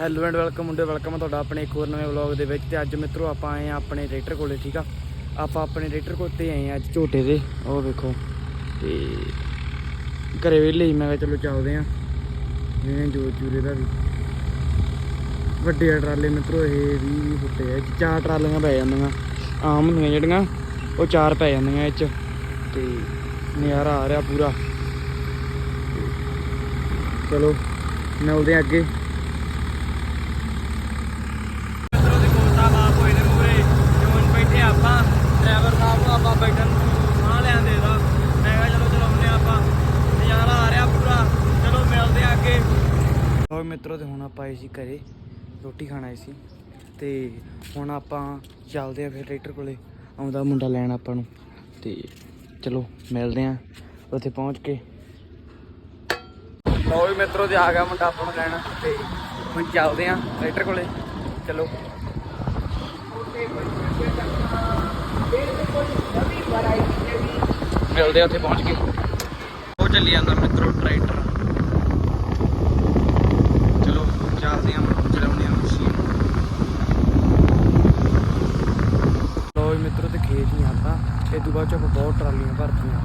Hello and welcome ਮੁੰਡੇ, welcome ਤੁਹਾਡਾ ਆਪਣੇ ਇੱਕ ਹੋਰ ਨਵੇਂ ਵਲੌਗ ਦੇ ਵਿੱਚ। ਤੇ ਅੱਜ ਮਿੱਤਰੋ ਆਪਾਂ ਆਏ ਆ ਆਪਣੇ ਰੇਟਰ ਕੋਲੇ, ਠੀਕ ਆ? ਆਪਾਂ ਆਪਣੇ ਰੇਟਰ ਕੋਲ ਤੇ ਆਏ ਆ ਅੱਜ ਝੋਟੇ ਦੇ, ਉਹ ਵੇਖੋ। ਤੇ ਘਰੇ ਵੇਲੇ ਹੀ ਮੈਂ ਕਿਹਾ ਚਲੋ ਚੱਲਦੇ ਆ ਜਿਵੇਂ ਜੋ ਚੂਰੇ ਦਾ ਵੀ ਵੱਡੇ ਟਰਾਲੇ ਮਿੱਤਰੋ, ਇਹ ਵੀ ਫੁੱਟੇ ਆ। ਚਾਰ ਟਰਾਲੀਆਂ ਪੈ ਜਾਂਦੀਆਂ, ਆਮ ਹੁੰਦੀਆਂ ਜਿਹੜੀਆਂ, ਉਹ ਚਾਰ ਪੈ ਜਾਂਦੀਆਂ ਇਹ ਚ। ਤੇ ਨਜ਼ਾਰਾ ਆ ਰਿਹਾ ਪੂਰਾ। ਚਲੋ, ਮਿਲਦੇ ਆ ਅੱਗੇ ਮਿੱਤਰੋ ਦੇ ਕੋਤਾ ਬਾਪ ਹੋਏ ਨੇ ਮੂਰੇ ਜਿਵੇਂ ਬੈਠੇ ਆਪਾਂ ਡਰਾਈਵਰ ਸਾਹਿਬ ਨੂੰ ਆਪਾਂ ਬੈਠਣ ਨੂੰ ਸਾਹ ਲੈਣ ਦੇ ਦਾ ਮੈਂ ਕਿਹਾ ਚਲੋ ਚਲਾਉਂਦੇ ਹਾਂ ਆਪਾਂ ਨਜ਼ਾਰਾ ਆ ਰਿਹਾ ਪੂਰਾ ਚਲੋ ਮਿਲਦੇ ਆ ਅੱਗੇ ਹੋਰ ਮਿੱਤਰੋ ਤੇ ਹੁਣ ਆਪਾਂ ਆਏ ਸੀ ਘਰੇ, ਰੋਟੀ ਖਾਣ ਆਏ ਸੀ ਤੇ ਹੁਣ ਆਪਾਂ ਚੱਲਦੇ ਆ ਫਿਰ ਟਰੈਕਟਰ ਕੋਲੇ, ਆਉਂਦਾ ਮੁੰਡਾ ਲੈਣ ਆਪਾਂ ਨੂੰ ਤੇ ਚਲੋ ਮਿਲਦੇ ਆ ਉੱਥੇ ਪਹੁੰਚ ਕੇ। ਲਓ ਵੀ ਮਿੱਤਰੋ ਤੇ ਆ ਗਿਆ ਮੁੰਡਾ ਆਪਾਂ ਨੂੰ ਲੈਣ ਤੇ ਹੁਣ ਚੱਲਦੇ ਆ ਟਰੈਕਟਰ ਕੋਲੇ, ਚਲੋ। ਮਿਲਦੇ ਆ ਉੱਥੇ ਪਹੁੰਚ ਕੇ। ਉਹ ਚੱਲੀ ਜਾਂਦਾ ਮਿੱਤਰੋ ਟਰੈਕਟਰ ਚਲੋ ਚੱਲਦੇ ਆ ਚਲਾਉਂਦੇ ਆ ਮਸ਼ੀਨ ਲੋ ਮਿੱਤਰੋ ਤੇ ਖੇਤ ਹੀ ਆਪਾਂ ਇਹ ਤੋਂ ਬਾਅਦ ਚ ਆਪਾਂ ਬਹੁਤ ਟਰਾਲੀਆਂ ਭਰਤੀਆਂ।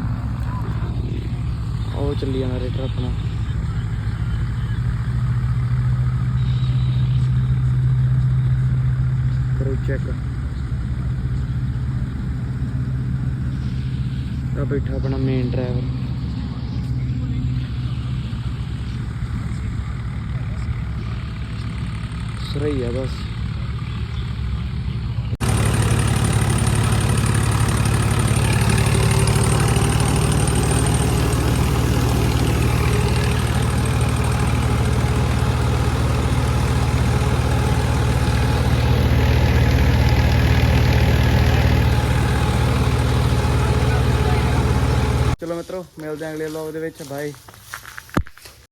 ਉਹ ਚੱਲੀ ਜਾਂਦਾ ਰੇਟਰ ਆਪਣਾ। ਕਰੋ ਚੈੱਕ ਆ ਬੈਠਾ ਆਪਣਾ ਮੇਨ ਡਰਾਈਵਰ ਸਹੀ ਆ ਚਲੋ ਮਿੱਤਰੋ ਮਿਲਦੇ ਆਂ ਅਗਲੇ ਵਲੌਗ ਦੇ ਵਿੱਚ ਬਾਏ